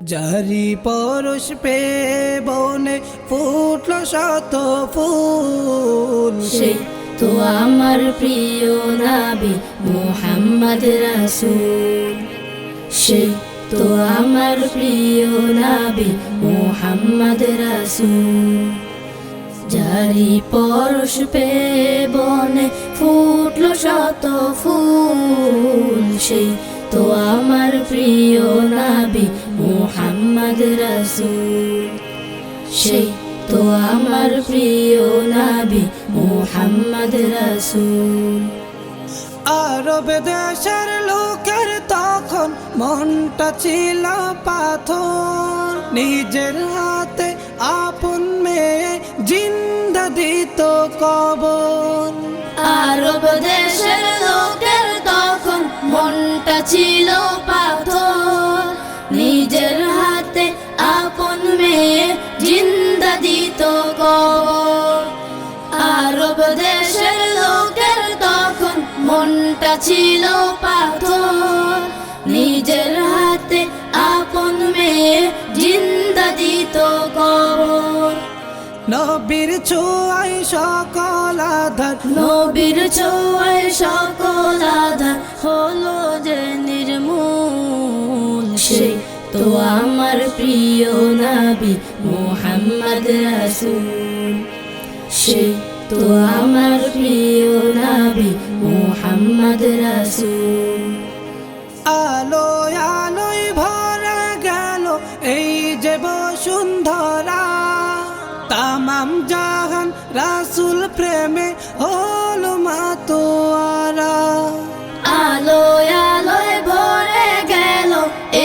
জারি পরশ পে বনে ফুটল শত ফুল। তো আমার প্রিয় নাবি মোহাম্মদ রাসূল। সেই তো আমার প্রিয় নাবি মোহাম্মদ রাসূল। জারি পরশ পে বনে ফুটল শত ফুল। সেই তো আমার প্রিয় নাবি মোহাম্মদ রাসূল। সেই তো আমার প্রিয় নাবি মোহাম্মদ রাসূল। আরব দেশের লোকের তখন মনটা ছিল পাথর। নিজের হাতে আপন মেয়ে জিন্দা দিত কবর। আরব দেশের লোকের তখন মনটা ছিল মনটা ছিল পাথর। নিজের হাতে আপন মেয়ে জিন্দা দিত কবর। নবীর ছোঁয়াই সকল আধার। নবীর ছোঁয়ায় সকল আধার হলো যে নির্মূল। সেই তো আমার প্রিয় নাবি মোহাম্মদ রাসূল। সেই তো আমার প্রিয় নাবি মোহাম্মদ রাসূল। আলোয় আলোয় ভরা গেল এই যে বসুন্ধরা। তামাম জাহান রাসুল প্রেমে হল মাতোয়ারা। আলোয় আলোয় ভরে গেল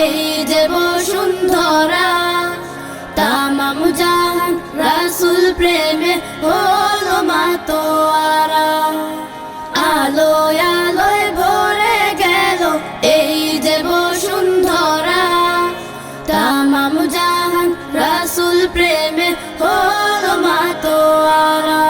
এই যে বসুন্ধরা। তামাম জাহান রাসুল প্রেমে হলো মাতোয়ারা আলোয় আলোয় ভরে গেল এই যে বসুন্ধরা। তামাম জাহান রাসুল প্রেমে হলো মাতোয়ারা।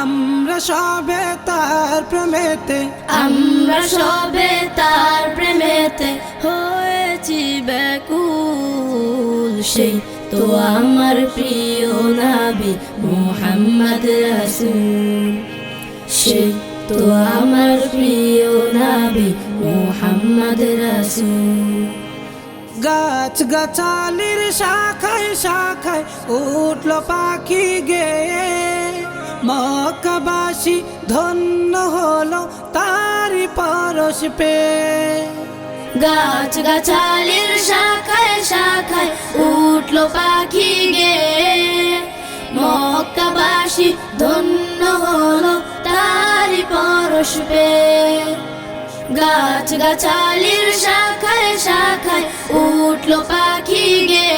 আমরা সবে তার প্রেমেতে আমরা সবে তার প্রেমেতে হয়েছি ব্যাকুল সেই তো আমার প্রিয় নাবি মোহাম্মদ রাসূল। সে তো আমার প্রিয় নাবি মোহাম্মদ রাসূল। গাছ গাছালির শাখায় শাখায় উঠল পাখি গে। মক্কাবাসী ধন্য হলো তারি পরশ পে। গাছ গাছালির শাখায় শাখায় উঠল পাখি গে। মক্কাবাসী ধন্য হলো তারি পরশ পে। গাছ গাছালির শাখায় শাখায় উঠল পাখি গে।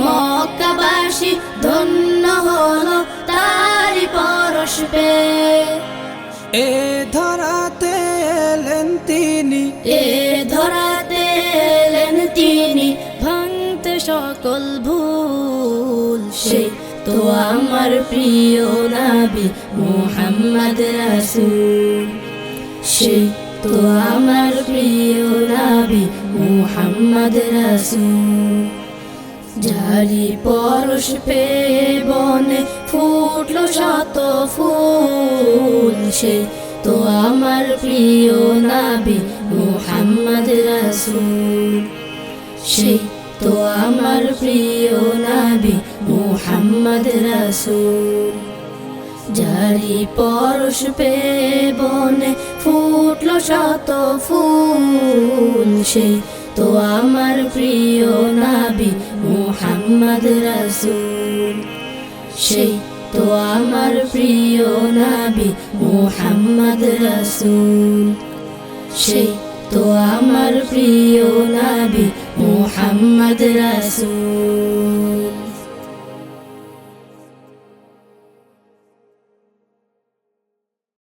মক্কাবাসী ধন্য হলো তারি পরশ পে। এ ধরাতে তিনি। এ ধরাতে এলেন তিনি, ভাঙতে সকল ভুল। সে তো আমার প্রিয় নাবি মোহাম্মদ রাসূল। সে তো আমার প্রিয় নাবি মোহাম্মদ রাসূল। জারি পরশ পে বনে ফুটলো শত ফুল, সে তো আমার প্রিয় নাবি মোহাম্মদ রাসূল। সে তো আমার প্রিয় নাবি মোহাম্মদ রাসূল। জারি পরশ পে বনে ফুটলো শত ফুল, সে তো আমার প্রিয় নাবি মোহাম্মদ রাসূল। সেই তো আমার প্রিয় নাবি মোহাম্মদ রসুল। সেই তো আমার প্রিয় নাবি মোহাম্মদ রাসূল।